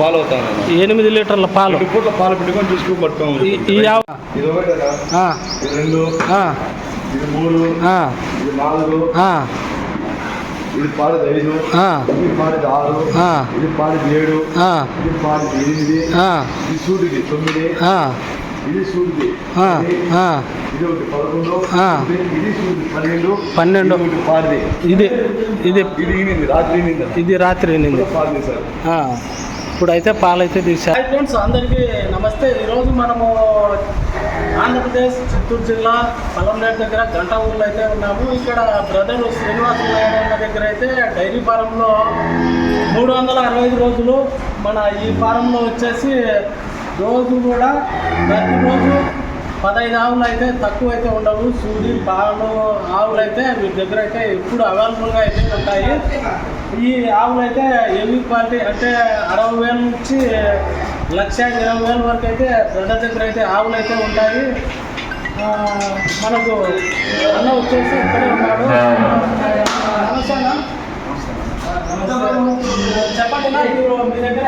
పాలు అవుతాను ఎనిమిది లీటర్ల పాలు పూట్ల పాలు పెట్టుకొని చూసుకుని పట్టుకోము ఇది ఒకటేనా ఆ, ఇది రెండు ఇది మూడు ఇది నాలుగు ఇది పాడిది ఐదు ఇది పాడిది ఆరు. ఇది పాడిది ఏడు ఇది పాడిది ఎనిమిది ఇది సూటిది తొమ్మిది ఇది సూటిది ఇది ఒకటి పదకొండు. ఇది సూటిది పన్నెండు పన్నెండు. ఇది ఒకటి పాడిది ఇది ఇది రాత్రి ఇది రాత్రి పాడిది సార్ ఇప్పుడు అయితే పాలు అయితే తీసారు ఫ్రెండ్స్ అందరికీ నమస్తే. ఈరోజు మనము ఆంధ్రప్రదేశ్ చిత్తూరు జిల్లా పలంనేరు దగ్గర గంట ఊర్లో అయితే ఉన్నాము. ఇక్కడ బ్రదర్ శ్రీనివాస దగ్గర అయితే డైరీ ఫారంలో మూడు వందల అరవై ఐదు రోజులు మన ఈ ఫారంలో వచ్చేసి రోజు కూడా ప్రతిరోజు పదహైదు ఆవులు అయితే తక్కువ అయితే ఉండవు. సూది పాలు ఆవులు అయితే మీ దగ్గర అయితే ఎప్పుడు అవైలబుల్గా అయితే ఉంటాయి. ఈ ఆవులు అయితే హెవీ క్వాలిటీ అంటే అరవై వేల నుంచి లక్ష ఇరవై వేల వరకు అయితే బ్రదర్ దగ్గర అయితే ఆవులు అయితే ఉంటాయి. ఆ, మనకు అన్న వచ్చేసి ఇక్కడే ఉన్నాడు. చెప్పండి మీ దగ్గర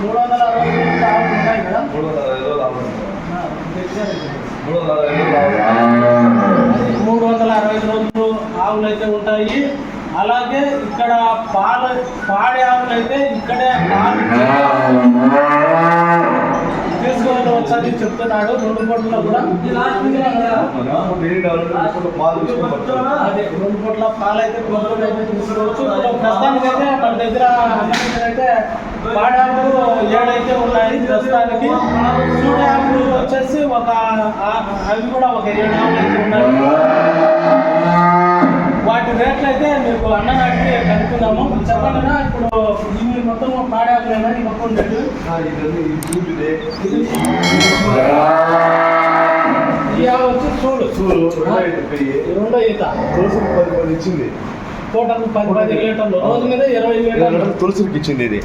మూడు వందల అరవై వేల ఆవులు ఉన్నాయి కదా. మూడు వందల ఐదు మూడు అరవై ఐదు రోజులు ఆవులు అయితే ఉంటాయి. అలాగే ఇక్కడ పాల పాడి ఆవులు అయితే ఇక్కడే పాలు తీసుకుని వచ్చని చెప్తున్నాడు. రెండు పొట్ల కూడా. అదే రెండు పొట్ల పాలు అయితే కొనుగోలు అయితే తీసుకోవచ్చు ప్రస్తుతానికి అయితే మన దగ్గర అయితే పాడి ఏడైతే ఉన్నాయి ప్రస్తుతానికి. సూడి వచ్చేసి ఒక అవి కూడా ఒక ఏడు అయితే ఉన్నాయి. వాటి రేట్లు అయితే మీకు అన్న నాటికి కనుక్కుందాము. చెప్పండి ఇప్పుడు ఇవి మొత్తం పాడాకులేనా మొత్తం ఇది ఆవు వచ్చి చూడు చూడు, రెండో ఈత తులసికి పది పది ఇచ్చింది. టోటల్ పది పది లీటర్లు. రోజు మీద ఇరవై లీటర్లు. తులసికి ఇచ్చింది ఇది.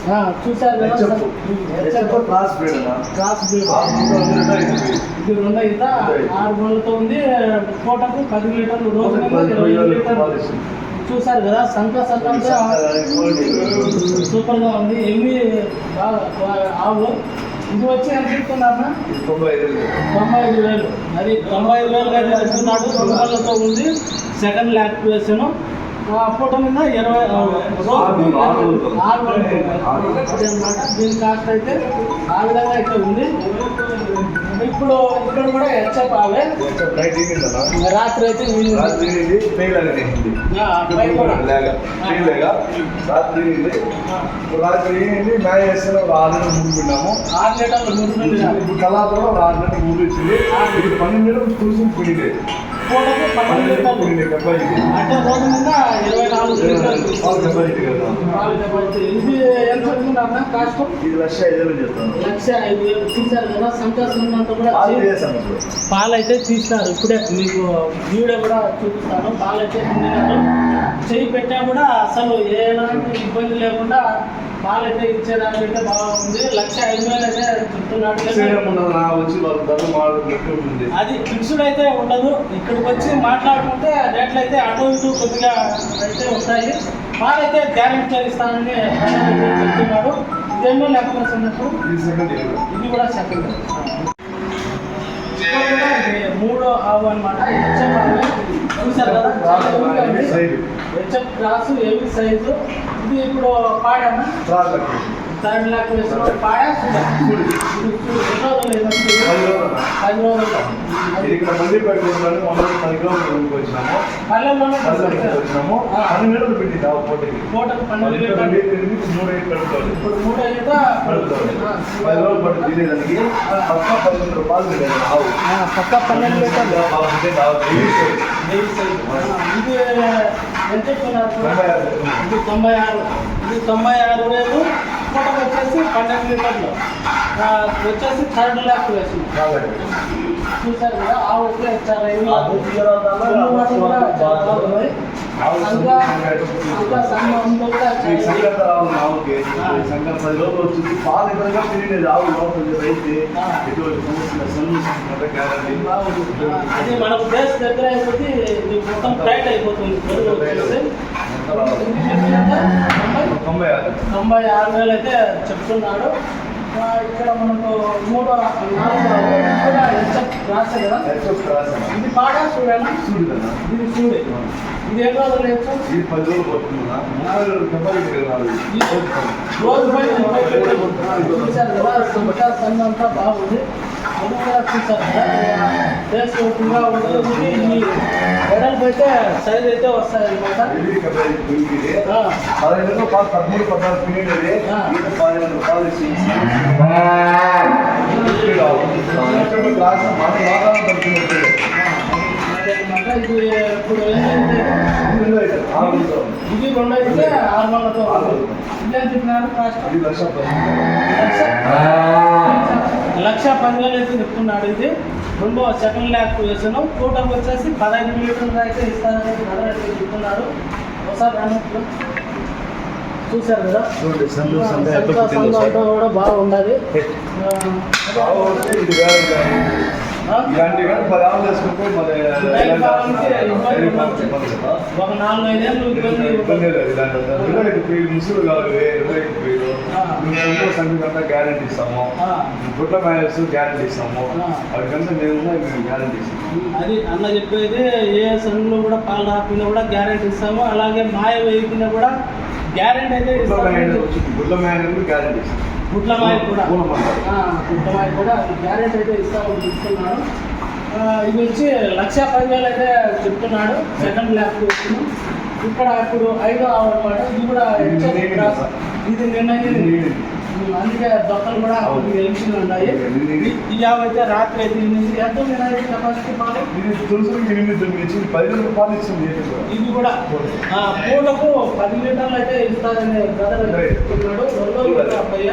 HF. Class breed. Cross breed. ఇది రెండో ఆరు గోళ్ళతో ఉంది. పది లీటర్లు రోజు మీద పది ఇరవై లీటర్లు కదా సంత సంత అంతా సూపర్గా ఉంది. ఎన్ని ఆవు. ఇది వచ్చి ఎంత చెప్తున్నారా తొంభై ఐదు వేలు. అది తొంభై ఐదు వేలు అయితే చెప్తున్నాడు తొంభైలతో ఉంది. సెకండ్ ల్యాక్ వేసాను ఫోటో మీద ఇరవై ఆరు వందలు. ఆరు వందలు. ఆరు వందలు. అదే అన్నమాట దీని కాస్ట్ అయితే ఆ విధంగా అయితే ఉంది ఇప్పుడు ఇక్కడ కూడా హెచ్ఎఫ్ ఆవే హెచ్ఎఫ్ నైట్ ఈనింది అన్న. రాత్రి అయితే. రాత్రి. రాత్రి వేస్తే ఒక ఆరు నెలలు ముందు విన్నాము ఆరు లీటర్లు మూడు కళాపురం ఆరు ముందు ఇచ్చింది ఇది పన్నెండు నెలలు తులసి పుణింది పన్నెండు లీటర్లు. అంటే మీద ఇరవై నాలుగు లీటర్లు. కదా. పాలు డెబ్బై. ఇది ఎంత చెప్తున్నా కాస్ట్? ఇది లక్ష ఐదు వేలు చెప్తాను. లక్ష ఐదు వేలు చూశారు కదా సంతోషంతో కూడా పాలు అయితే తీస్తారు. ఇప్పుడే మీకు వీడియో కూడా చూపిస్తాను. పాలు అయితే తిన్నారు చెయ్యి పెట్టా కూడా అసలు ఎలాంటి ఇబ్బంది లేకుండా పాలు అయితే ఇచ్చేదానికైతే బాగుంది. లక్ష ఐదు వేలు అయితే ఉంటుంది. అది ఫిక్స్డ్ అయితే ఉండదు. ఇక్కడికి వచ్చి మాట్లాడుకుంటే రేట్లు అయితే అటు ఇటు కొద్దిగా అయితే ఉంటాయి. పాలు అయితే గ్యారెంటీ ఇస్తానని అయితే చెప్తున్నాడు. ఇదేమో లేకపోతే ఉన్నప్పుడు ఇది సెకండ్ ఇయర్ ఇది కూడా సెకండ్ మూడో ఆవు అనమాట చూసారు కదా? హెచ్ఎఫ్ క్రాస్ ఏవి సైజు ఇది ఇప్పుడు పాడామా రాదు థర్డ్ లాక్ ఇక్కడ మంది పెట్టుకుంటాను మమ్మల్ని పది కిలోమీటర్లు వచ్చినాము పల్లెల్లోనే వచ్చినాము పన్నెండు నెలలు పెట్టింది ఆ పోటీకి మూడు ఐదు పెట్టుకోవాలి ఇప్పుడు మూడు అయితే పడుతుంది పది రోజులు పట్టు తినేదానికి పక్క పదకొండు రూపాయలు పెట్టాను ఆవు పక్క పన్నెండు లీటర్లు ఇది ఎంత తొంభై ఆరు. ఇది తొంభై ఆరు ఇది తొంభై ఆరు వేలు పూటకు వచ్చేసి పన్నెండు లీటర్లు. వచ్చేసి థర్డ్ ల్యాక్ వేసింది. చూసారు కదా ఆ సంగతి పది రోజులు వచ్చింది పాలు ఎక్కడగా తినేది ఆవు లోపల అయితే ఎటువంటి సమస్య సన్నిహిత గ్యారంటీ బాగుంది. ఆ, అది మనకు బేస్ దగ్గర అయిపోతే మొత్తం టైట్ అయిపోతుంది. తొంభై ఆరు తొంభై ఆరు వేలు అయితే చెప్తున్నాడు. ఇక్కడ మనకు మూడో రాసే కదా? ఇది బాగా చూడనా? చూడు కదా ఇది చూడు. ఇది ఏ రోజులు హెచ్ఎఫ్? ఇది పది రోజులు పడుతుందా. రోజు పై అంతా బాగుంది. ఎక్కువగా ఉంటుంది ఈ వెడల్పు అయితే సైజ్ అయితే వస్తాయి అనమాట. పదహైదు పాలు పదమూడు పద్నాలుగు. ఇంకా పదిహేను రూపాయలు రాసిన మన తగ్గినట్టు అదనమాట ఇది ఇప్పుడు ఏంటంటే. ఇది రెండు అయితే ఆరు వందలతో ఇదే చెప్పినారు కాస్ట్ లక్ష. లక్ష పదివేలు అయితే చెప్తున్నాడు. ఇది రెండో సెకండ్ ల్యాక్ వేసాను. టోటల్ వచ్చేసి పదహైదు లీటర్లు అయితే ఇస్తానని చెప్తున్నాడు. ఒకసారి చూశారు కదా? సంత కూడా కానీ ఇలాంటి కానీ పది ఆవులు వేసుకుంటే మరి కదా. ఒక నాలుగు ఐదేళ్ళు ఇబ్బంది లేదు ఇలాంటి. ఇరవై ఐదు పేరు ముసుగులు కావాలి ఇరవై ఐదు. మేము గ్యారంటీ ఇస్తాము. ఆ, గుడ్ల మ్యారేజ్ గ్యారంటీ ఇస్తాము. వాటికంతా మేము మేము గ్యారంటీ ఇస్తాము. అది అన్న చెప్పేది ఏ సన్లో కూడా పాలు రాకపోయినా కూడా గ్యారెంటీ ఇస్తాము. అలాగే మాయ వేయకుండా కూడా గ్యారెంటీ అయితే గుడ్ల మ్యారేజ్ గ్యారంటీ ఇస్తాము. గుడ్ల మాయ కూడా. పూలం అంటారు. ఆ, గుడ్ల మాయ కూడా గ్యారెంటీ అయితే ఇస్తామని చెప్తున్నాడు ఇది వచ్చి లక్ష పదివేలు అయితే చెప్తున్నాడు సెకండ్ ల్యాబ్ ఇక్కడ ఇప్పుడు ఐదో అనమాట. ఇది కూడా ఇది నిన్న అందుకే దొక్కలు కూడా. ఎలిచి ఉన్నాయి. అయితే రాత్రి అయితే ఎనిమిది. ఎంత కెపాసిటీ పాలు తులసి ఎనిమిది తొమ్మిది పది ఇచ్చింది ఏంటి సార్? ఇది కూడా. పూటకు పది లీటర్లు అయితే ఇస్తారని బ్రదర్ చెప్తున్నాడు. రెండో కూడా అబ్బాయ్య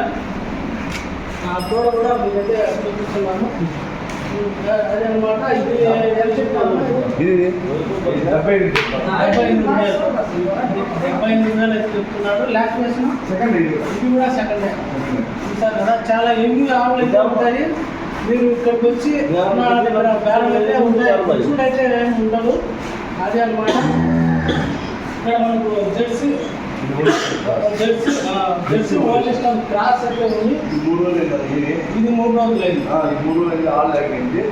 ఆ పూట కూడా మీకైతే చూపిస్తున్నాను. ఇది డెబ్బై. డెబ్బై ఎనిమిది వేలు చెప్తున్నాడు. సెకండ్ ఇది. కూడా సెకండ్ కదా చాలా ఎన్ని ఆవులు ఉంటాయి మీరు ఇక్కడికి వచ్చి బ్యాలెన్స్ అయితే ఉంటాయి ఏమి ఉండదు. అదే అనమాట ఇక్కడ మనకు Jersey. Jersey old Jersey cross అయితే ఉంది మూడు రోజులు కదా ఇది మూడు రోజులు అయింది మూడు రోజులు ఆల్ లాగింది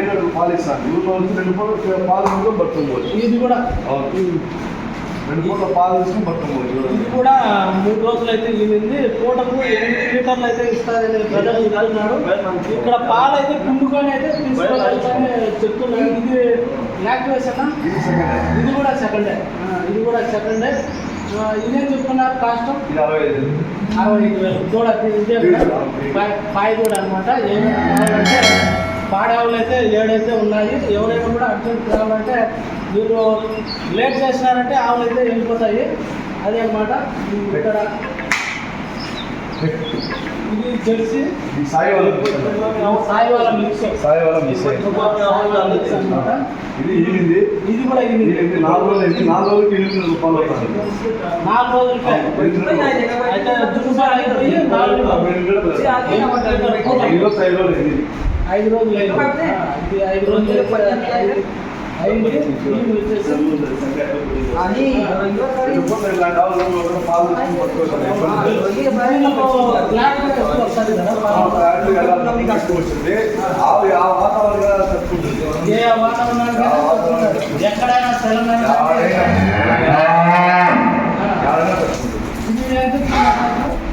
ఏడు పాలు ఇస్తాను మూడు రోజులు రెండు పూట పాలు తీసుకొని పట్టుకోవచ్చు ఇది కూడా రెండు పూటల పాలు తీసుకొని పట్టుకోవచ్చు ఇది కూడా మూడు రోజులు అయితే ఈనింది పూటకు ఎనిమిది లీటర్లు అయితే ఇస్తారని ప్రజలు చెప్తున్నాడు ఇక్కడ పాలు అయితే పిండుకొని అయితే తీసుకోవాలని చెప్తున్నాడు ఇది యాక్టివేషన్ ఇది కూడా సెకండ్ ఇది కూడా సెకండ్ ఇదేం చెప్తున్నారు కాస్ట్ అరవై ఐదు వేలు. దూడ పాయ దూడ అనమాట ఏమంటే పాడావులు అయితే ఏడైతే ఉన్నాయి. ఎవరైనా కూడా అర్జెంట్ కావాలంటే మీరు లేట్ చేసినారంటే ఆవులు అయితే వెళ్ళిపోతాయి. అదే అనమాట ఇక్కడ ఇది జెర్సీ సాయి వాళ్ళ సాయి వాళ్ళ మిక్స్. సాయి వాళ్ళ మిక్స్ ఇది ఈనింది ఇది కూడా ఇది ఈనింది నాలుగు రోజులు నాలుగు రోజులకి ఎనిమిది రూపాయలు అవుతుంది నాలుగు రోజులకే అయితే జుట్టుపాలు అయిపోయి నాలుగు రోజులు ఐదు రోజులు ఐదు రోజులు అయితే ఇలాంటి పాలు ఆ వాతావరణం తట్టుకుంటుంది ఏ వాతావరణానికి ఎక్కడైనా తెలంగాణ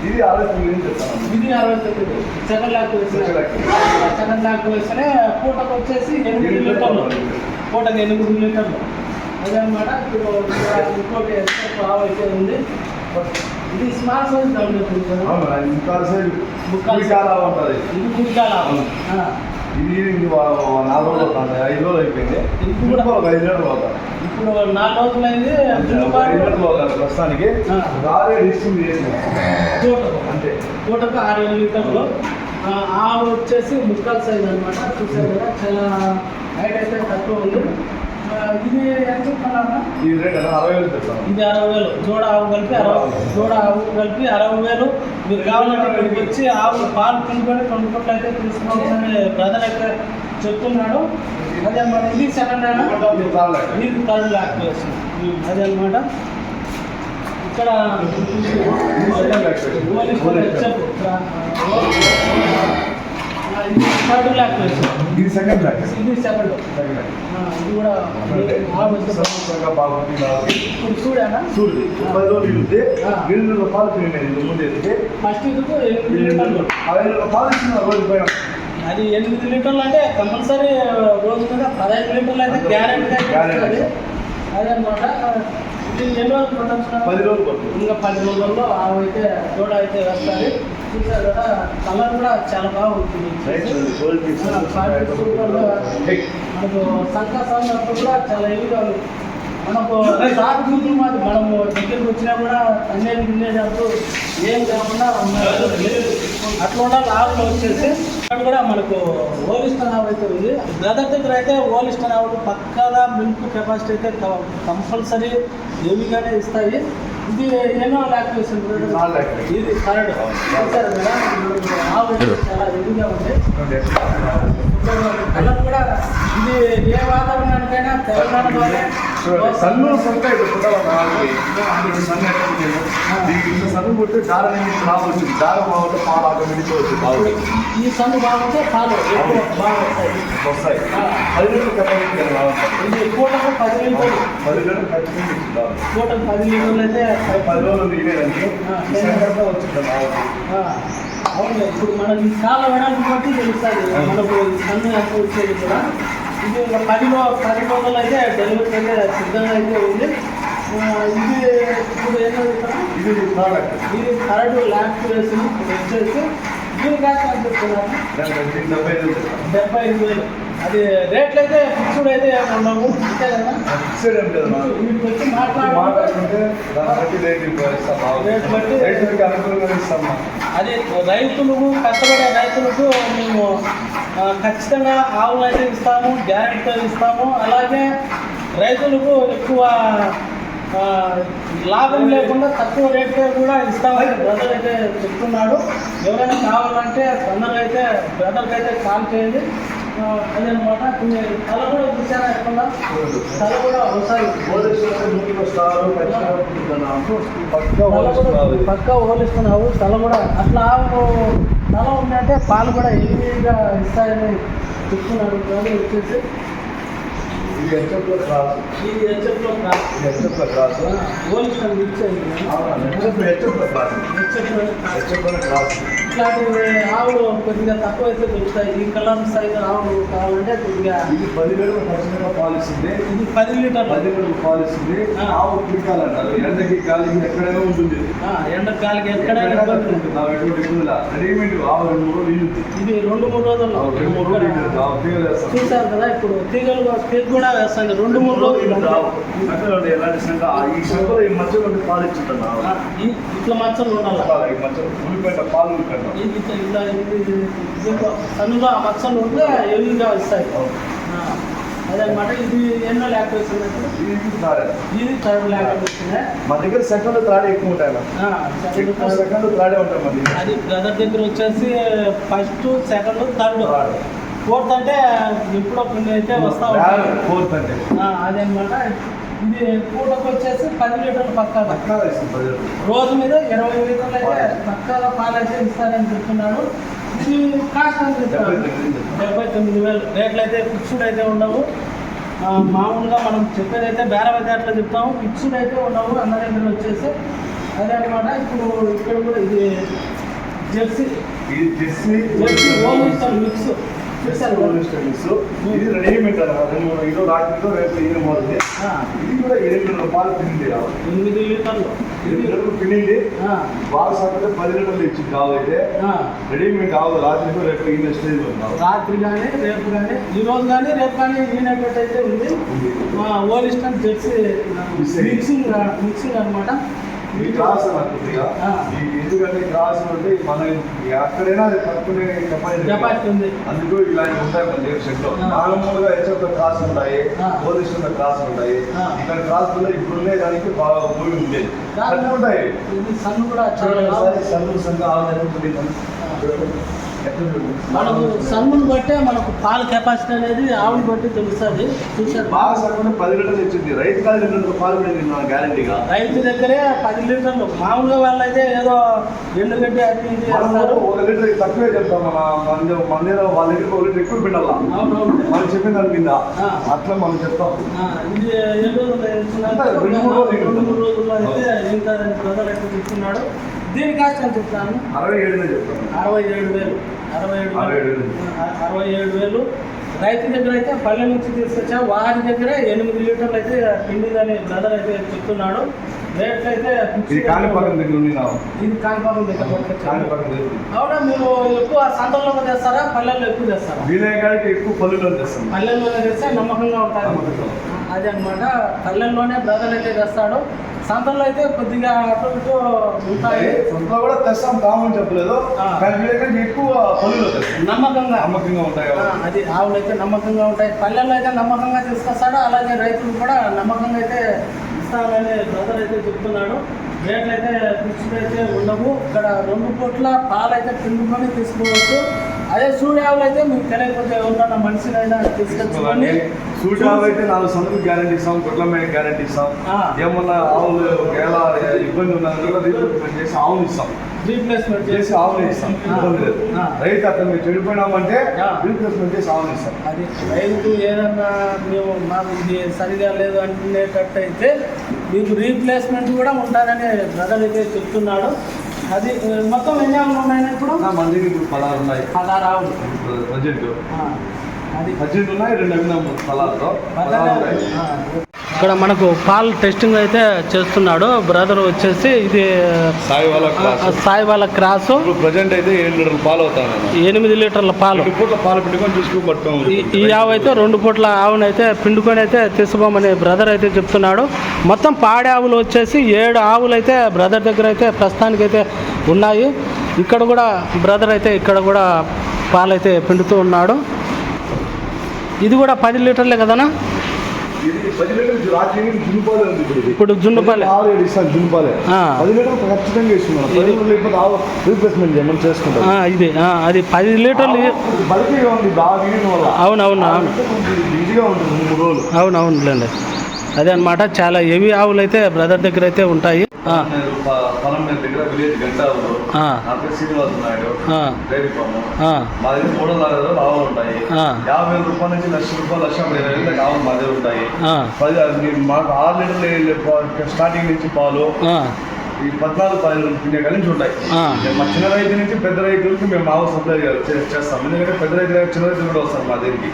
ఇది ఆలోచన గురించి చెప్తాను ఇది సెకండ్ లాక్ Second సెకండ్ లాక్ వేస్తేనే పూటకు వచ్చేసి ఎనిమిది లీటర్లు పూటకి ఎనిమిది లీటర్లు అదే అనమాట ఇప్పుడు ఇంకోటి అయితే ఉంది. ఇది స్మాల్ సైజ్. ఇది గుడికాల ఇది నాలుగు రోజులు ఐదు రోజులు అయిపోయింది. ఒక ఐదు రోజులు ఇప్పుడు నాలుగు రోజులైంది ఐదు రోజులు ప్రస్తుతానికి. రారే డిస్ట్రిబ్యూట్ చేసింది పూటకు అంతే. ఆరు ఆవు వచ్చేసి ముక్కల్ సైజ్ అనమాట చూసారు కదా చాలా హైట్ అయితే తక్కువ ఉంది. ఇది ఎంత ఇది అరవై వేలు జోడ ఆవు కలిపి అరవై జోడ ఆవు కలిపి. అరవై వేలు. మీరు కావాలంటే ఇక్కడికి వచ్చి ఆవు పాలు పిండుకొని కొనుక్కోట్లు అయితే తీసుకోవాలని బ్రదర్ అయితే చెప్తున్నాడు. అదే అన్నమాట. ఇది సెకండ్ హ్యాండ్ ఇది థర్డ్ ల్యాక్ అదే అనమాట ఇక్కడ థర్డ్ ల్యాక్ ఇది సెకండ్ బ్యాక్ ఇది సెకండ్ ఇది కూడా. ఇప్పుడు చూడానా చూడు పది రోజులు పాలు తిరిగినాయి ఇంతకు ముందు ఫస్ట్ ఇదికు ఎనిమిది పదిహేను వందల పాలు ఇచ్చిన రోజు పైన అది ఎనిమిది లీటర్లు అంటే కంపల్సరీ రోజు మీద పదహైదు లీటర్లు అయితే. ఇస్తుంది అదనమాట. ఇది ఎన్ని రోజులు పది రోజులు పడుతుంది. ఇంకా పది రోజుల్లో అయితే తోడ అయితే వేస్తారు చూసారు కదా కలర్ కూడా చాలా బాగుంటుంది. మనకు సంకాసం కూడా చాలా ఉంది. మనకు సాగు చూపులు మాది మనము దగ్గరికి వచ్చినా కూడా అన్నేది తినేది అప్పుడు ఏం కాకుండా. అట్లా ఉండాలి ఆవులు వచ్చేసి అక్కడ కూడా మనకు ఓలిస్టన్ ఆవు అయితే ఉంది. బ్రదర్ దగ్గర అయితే ఓలిస్టన్ ఆవులు పక్కగా మిల్క్ కెపాసిటీ అయితే కంపల్సరీ హెవీగానే ఇస్తాయి. ఇది ఎన్నో నాలుగు లాక్టేషన్. ఇది థర్డ్ చాలా హెవీగా ఉంది కలర్ కూడా ఇది ఏ వాతావరణానికైనా తెలంగాణ ద్వారా సన్ను సొంత ఇప్పుడు పుట్టాలి సన్ను ఎక్కడ సన్ను పుట్టి దారం నుంచి రావచ్చు దారం బాగుంటే పాలు ఆటోమేటిక్ వచ్చింది బాగుంది ఈ సన్ను బాగుంటే పాలు ఎక్కువ బాగా వస్తాయి. వస్తాయి. పది లీటర్లు రావాలి ఇది పూటకు పది లీటర్లు. పది లీటర్లు పూటకు పది లీటర్లు అయితే పది రోజులు ఇవేదండి సంగతి వచ్చింది అవును ఇప్పుడు మనకి కాల వెడల్పు బట్టి తెలుస్తుంది. మనకు సన్ను ఎంత వచ్చేది కూడా. ఇది ఒక పది పది రోజులు అయితే డెలివరీ అయితే సిద్ధంగా అయితే ఉంది. ఇది ఇప్పుడు ఇక్కడ ఇది ప్రోడక్ట్ ఇది థర్డ్ ల్యాక్ వేసి వచ్చేసి దీని కాస్ట్. డెబ్బై ఐదు వేలు. అది రేట్లు అయితే ఫిక్స్డ్ అయితే ఫిక్స్డ్ ఏం లేదు మనకు. వీటికి వచ్చి మాట్లాడుకుంటే మాట్లాడుకుంటే దాన్ని బట్టి రేట్ ఇస్తాం. రేట్ అనుకూలంగా ఇస్తాం. అది రైతులకు కష్టపడే రైతులకు మేము ఖచ్చితంగా ఆవులు అయితే ఇస్తాము గ్యారెంటీతో ఇస్తాము అలాగే రైతులకు ఎక్కువ లాభం లేకుండా తక్కువ రేట్కే కూడా ఇస్తామని బ్రదర్ అయితే చెప్తున్నాడు ఎవరైనా కావాలంటే తొందరగా అయితే బ్రదర్కి అయితే కాల్ చేయండి అదనమాట కొన్ని తల కూడా చూసారా ఎక్కడ తల కూడా ఒకసారి. పక్కా. పక్కా ఓలిస్తున్నావు తల కూడా అట్లా తల ఉందంటే పాలు కూడా హెవీగా ఇస్తాయని చెప్తున్నాడు కానీ వచ్చేసి ఇది హెచ్ఎఫ్లో క్రాస్. ఇది హెచ్ఎఫ్లో కాదు. ఇది హెచ్ఎఫ్లో క్రాస్. ఆ, ఓలిస్తాం ఇచ్చేది అవునా? హెచ్ఎఫ్ హెచ్ఎఫ్లో క్రాస్. కాదు. హెచ్ఎఫ్లో క్రాస్. ఇట్లాంటి ఆవులు కొద్దిగా తక్కువ అయితే దొరుకుతాయి. ఈ కలర్ సైజు ఆవులు కావాలంటే కొద్దిగా ఇది పది వేలు ఖచ్చితంగా పాలిస్తుంది ఇది పది లీటర్లు. పది వేలు పాలిస్తుంది. ఆవు పికాలంటారు ఎండకి గాలికి ఎక్కడైనా ఉంటుంది. ఆ, ఎండ గాలికి ఎక్కడైనా. ఉంటుంది. రెడీమేడ్ ఆవు రెండు మూడు రోజులు ఇది రెండు మూడు రోజుల్లో. రెండు మూడు రోజులు. చూసారు కదా ఇప్పుడు తీగలు తీగ కూడా వేస్తాను రెండు మూడు రోజులు ఎలాంటి సంఘ ఈ సంఘలో ఈ మధ్యలో ఉండే పాలు ఇచ్చుంటాను ఆవు. ఆ, ఈ- ఇట్లా మచ్చలు ఉండాలి? మధ్యలో ఉల్లిపేట పాలు ఉల్లిపేట ఇది- దీంట్లో సన్నుగా ఆ మచ్చలు ఉంటే హెవీగా వస్తాయి అదనమాట ఇది ఎన్నో ల్యాక్ వస్తుంది ఇది థర్డ్ ల్యాక్ వస్తుంది మా దగ్గర సెకండ్ త్రాడే ఎక్కువ ఉంటాయి. సెకండ్ త్రాడే ఉంటాయి మా దగ్గర అది బ్రదర్ దగ్గర వచ్చేసి ఫస్ట్ సెకండ్ థర్డ్. ఫోర్త్ అంటే ఎప్పుడో కొన్ని అయితే వస్తా ఉంటాయి ఫోర్త్ అంటే అదనమాట ఇది పూటకు వచ్చేసి పది లీటర్లు పక్కా పక్కా. రోజు మీద ఇరవై లీటర్లు అయితే పక్కాగా పాలు అయితే ఇస్తారని చెప్తున్నాడు. ఇది కాస్ట్ అని తొమ్మిది. డెబ్బై తొమ్మిది వేలు. రేట్లు అయితే ఫిక్స్డ్ అయితే ఉండవు. మామూలుగా మనం చెప్పేది అయితే బేరం అయితే అట్లా చెప్తాము. ఫిక్స్డ్ అయితే ఉండవు. అందరి దగ్గర వచ్చేసి అదే అనమాట ఇప్పుడు ఇక్కడ కూడా ఇది జెర్సీ. జెర్సీ జెర్సీ ఓన్ ఇస్తాం మిక్స్? స్టడీస్ ఇది రెడీమేడ్ అన్నమాట. రెండు మూడు ఈరో రాత్రితో రేపు ఈయన ఇది కూడా ఎనిమిది రూపాయలు తిండి ఎనిమిది లీటర్లు. ఎనిమిది లీటర్లు ఆ, బాగా సాగితే పది లీటర్లు ఇచ్చింది కావు అయితే ఆ. రెడీమేడ్ కావు రాత్రితో రేపు ఈయన స్టేజ్ రాత్రి కానీ రేపు కానీ ఈ రోజు కానీ రేపు కానీ ఈనట్టు అయితే ఉంది. మా ఓలిస్టన్ జెర్సీ మిక్సింగ్ మిక్సింగ్ అనమాట ఈ క్లాస్. ఈ ఎందుకంటే క్లాస్ అంటే మన ఎక్కడైనా అది పట్టుకునే కెపాసిటీ ఉంది. అందుకు ఇలాంటి ఉంటాయి మన సెట్లో ఆ. మామూలుగా హెచ్ఎఫ్ క్లాస్ ఉంటాయి. పోలీస్ క్లాస్ ఉంటాయి. ఇక్కడ క్లాస్ వల్ల ఇప్పుడు ఉండే దానికి బాగా భూమి ఉండేది దాంట్లో అట్లా ఉంటాయి. సన్ కూడా చాలా చూడండి బాగుంది. మనకు సన్మును బట్టే మనకు పాల కెపాసిటీ అనేది ఆవుని బట్టి తెలుస్తుంది. చూసారు బాగా సగం పది లీటర్లు ఇచ్చింది రైతు కాదు రెండు పాలు గ్యారంటీగా. రైతు దగ్గరే పది లీటర్లు. మామూలుగా వాళ్ళైతే ఏదో అది ఇది మనము వేస్తారు ఒక లీటర్ తక్కువే చెప్తాం మన మన మన వాళ్ళ దగ్గర ఒక లీటర్ ఎక్కువ అవునవును. మనం చెప్పిన దాని కింద. అట్లా మనం చెప్తాం. ఇది రెండు మూడు రోజులు. రెండు మూడు రోజుల్లో అయితే ఇంకా బ్రదర్ అయితే చెప్తున్నాడు దీని కాస్ట్ అని చెప్తాను? అరవై ఏడునే చెప్తాం అరవై ఏడు వేలు. అరవై ఏడు అరవై ఏడు వేలు. వేలు. అరవై ఏడు వేలు. రైతు దగ్గర అయితే పల్లె నుంచి తీసుకొచ్చా? వారి దగ్గర ఎనిమిది లీటర్లు అయితే పిండిదని బ్రదర్ అయితే చెప్తున్నాడు. రేట్లు అయితే fix ఇది కాణిపాకం దగ్గర ఉంది నా ఇది కాణిపాకం దగ్గర పట్టుకొచ్చారు. కాణిపాకం దగ్గర ఉంది. అవునా? మీరు ఎక్కువ సంతల్లో తెస్తారా? పల్లెల్లో ఎక్కువ వినాయకాడికి ఎక్కువ పల్లెలో తెస్తాం. పల్లెల్లోనే తెస్తే నమ్మకంగా నమ్మకంగా. అదే అనమాట పల్లెల్లోనే బ్రదర్ అయితే తెస్తాడు. సంతల్లో అయితే కొద్దిగా అటు ఇటు ఉంటాయి సొంతలో కూడా తెస్తాం కామని చెప్పలేదు. కానీ ఎక్కువ పల్లెలో నమ్మకంగా. నమ్మకంగా ఉంటాయి. అది ఆవులు అయితే నమ్మకంగా ఉంటాయి. పల్లెల్లో అయితే నమ్మకంగా తీసుకొస్తాడు అలాగే రైతులు కూడా నమ్మకంగా అయితే ఇస్తానని బ్రదర్ అయితే చెప్తున్నాడు. రేట్లు అయితే ఫిక్స్డ్ అయితే ఉండవు. ఇక్కడ రెండు పూట్ల పాలు అయితే పిండుకొని తీసుకోవచ్చు. అదే సూడి ఆవులు అయితే మీకు తెలియకపోతే ఎవరికన్నా మనిషినైనా తీసుకొచ్చుకొని సూటాలు అయితే నాలుగు సందుకు గ్యారంటీ ఇస్తాం గుడ్ల మీద గ్యారంటీ ఇస్తాం. ఏమన్నా ఆవులు ఒకవేళ ఇబ్బంది ఉన్నా కూడా రీప్లేస్మెంట్ చేసి ఆవులు ఇస్తాం రీప్లేస్మెంట్ చేసి ఆవులు ఇస్తాం. ఇబ్బంది లేదు. రైతు అక్కడ మీరు చెడిపోయినామంటే. రీప్లేస్మెంట్ చేసి ఆవులు ఇస్తాం అది రైతు ఏదన్నా మేము మాకు ఇది సరిగా లేదు అనుకునేటట్టు అయితే మీకు రీప్లేస్మెంట్ కూడా ఉంటారని బ్రదర్ అయితే చెప్తున్నాడు అది మొత్తం ఎన్ని ఆవులు ఉన్నాయి ఇప్పుడు? దగ్గర ఇప్పుడు పదహారు ఉన్నాయి. పదహారు ఆవులు. బడ్జెట్ అది. బడ్జెట్ ఉన్నాయి రెండు అవినాం పదహారుతో పదహారు ఉన్నాయి. ఇక్కడ మనకు పాల్ టెస్టింగ్ అయితే చేస్తున్నాడు. బ్రదర్ వచ్చేసి ఇది సాయి వాళ్ళ క్రాసు. ప్రజెంట్ అయితే ఏడు లీటర్లు పాలు అవుతాను ఎనిమిది లీటర్ల పాలు. రెండు పూట్ల పాలు పెట్టుకొని చూసుకుని ఈ ఆవు అయితే రెండు పూట్ల ఆవునైతే పిండుకొని అయితే తీసుకోమని బ్రదర్ అయితే చెప్తున్నాడు. మొత్తం పాడి ఆవులు వచ్చేసి ఏడు ఆవులు అయితే బ్రదర్ దగ్గర అయితే ప్రస్తుతానికి అయితే ఉన్నాయి. ఇక్కడ కూడా బ్రదర్ అయితే ఇక్కడ కూడా పాలైతే పిండుతూ ఉన్నాడు. ఇది కూడా పది లీటర్లే కదనా ఇప్పుడు జున్నుపాలే. ఆరు ఏడు ఇస్తాను జున్నుపాలే. ఆ. పది లీటర్లు ఖచ్చితంగా ఇస్తున్నాను పది లీటర్లు లేకపోతే ఆవు రీప్లేస్మెంట్ చేయమని చేసుకుంటాం ఆ, ఇది అది పది లీటర్లు బలికగా ఉంది బాగా తీయడం వల్ల. అవునవును అవును ఈజీగా ఉంటుంది రెండు మూడు రోజులు. అవును అవునులేండి. అదే అనమాట చాలా హెవీ ఆవులు అయితే బ్రదర్ దగ్గర అయితే ఉంటాయి. పొలం మీద దగ్గర విలేజ్ గంట ఊరు. ఆ, నా పేరు శ్రీనివాస నాయుడు. ఆ, డైరీ ఫామ్ ఆ, మా దగ్గర మూడు ఆవులు ఉంటాయి. యాభై వేల రూపాయల నుంచి లక్ష రూపాయలు లక్ష యాభై వేల దాకా ఆవులు మా దగ్గర ఉంటాయి. మాకు ఆరు లీటర్లు స్టార్టింగ్ నుంచి పాలు. ఈ పద్నాలుగు పదిహేను పిండే కలిసి ఉంటాయి. ఆ. మా చిన్న రైతు నుంచి పెద్ద రైతులకి మేము ఆవు సప్లై చేస్తాం. ఎందుకంటే పెద్ద రైతు దగ్గర చిన్న రైతులు కూడా వస్తారు మా దగ్గరికి.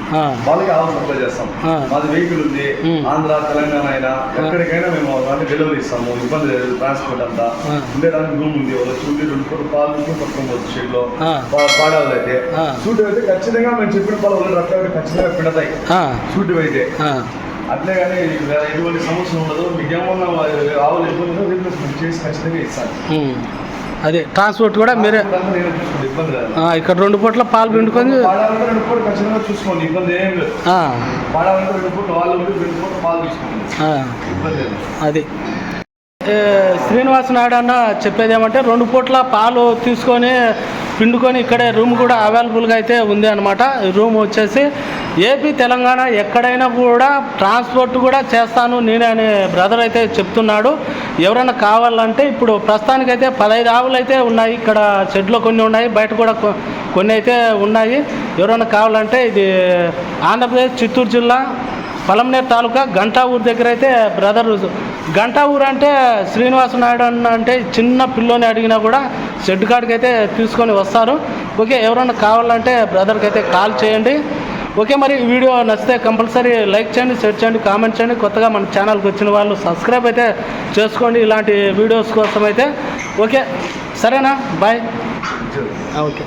వాళ్ళకి ఆవు సప్లై చేస్తాం. మాది వెహికల్ ఉంది. ఆంధ్ర తెలంగాణ అయినా ఎక్కడికైనా మేము అంటే డెలివరీ ఇస్తాము. ఇబ్బంది లేదు. ట్రాన్స్పోర్ట్ అంతా. ఉండేదానికి రూమ్ ఉంది. వాళ్ళు చూసి రెండు పూట పాలు తీసుకొని పట్టుకోవచ్చు షెడ్లో. ఆ. పాడాలి అయితే. సూట్ అయితే ఖచ్చితంగా మేము చెప్పిన పాలు రక్తం ఖచ్చితంగా పిండతాయి. సూట్ అయితే. వేరే ఎటువంటి సమస్య ఉండదు. మీకు ఏమన్నా ఆవులు ఇబ్బంది రీప్లేస్మెంట్ చేసి ఖచ్చితంగా ఇస్తాను. అదే ట్రాన్స్పోర్ట్ కూడా మీరే ఇక్కడ రెండు పూట్ల పాలు పిండుకొని రెండు పూట ఖచ్చితంగా చూసుకోండి ఇబ్బంది ఏం లేదు. ఆ, పాడాలంటే రెండు పూట వాళ్ళు ఉండి రెండు పూట పాలు తీసుకోండి. ఆ, ఇబ్బంది లేదు. అది. శ్రీనివాస్ నాయుడు అన్న చెప్పేది ఏమంటే రెండు పూట్ల పాలు తీసుకొని పిండుకొని ఇక్కడే రూమ్ కూడా అవైలబుల్గా అయితే ఉంది అనమాట రూమ్ వచ్చేసి ఏపీ తెలంగాణ ఎక్కడైనా కూడా ట్రాన్స్పోర్ట్ కూడా చేస్తాను నేనే అనే బ్రదర్ అయితే చెప్తున్నాడు. ఎవరైనా కావాలంటే ఇప్పుడు ప్రస్తుతానికైతే పదహైదు ఆవులు అయితే ఉన్నాయి. ఇక్కడ షెడ్లో కొన్ని ఉన్నాయి. బయట కూడా కొన్ని అయితే ఉన్నాయి. ఎవరైనా కావాలంటే ఇది ఆంధ్రప్రదేశ్ చిత్తూరు జిల్లా పలంనేర్ తాలూకా గంటా ఊరు దగ్గర అయితే బ్రదర్ గంటా ఊరు అంటే శ్రీనివాస నాయుడు అన్న అంటే చిన్న పిల్లోని అడిగినా కూడా షెడ్ కాడికి అయితే తీసుకొని వస్తారు. ఓకే ఎవరైనా కావాలంటే బ్రదర్కి అయితే కాల్ చేయండి. ఓకే మరి ఈ వీడియో నచ్చితే కంపల్సరీ లైక్ చేయండి షేర్ చేయండి కామెంట్ చేయండి. కొత్తగా మన ఛానల్కి వచ్చిన వాళ్ళు సబ్స్క్రైబ్ అయితే చేసుకోండి ఇలాంటి వీడియోస్ కోసం అయితే ఓకే సరేనా? బాయ్. ఓకే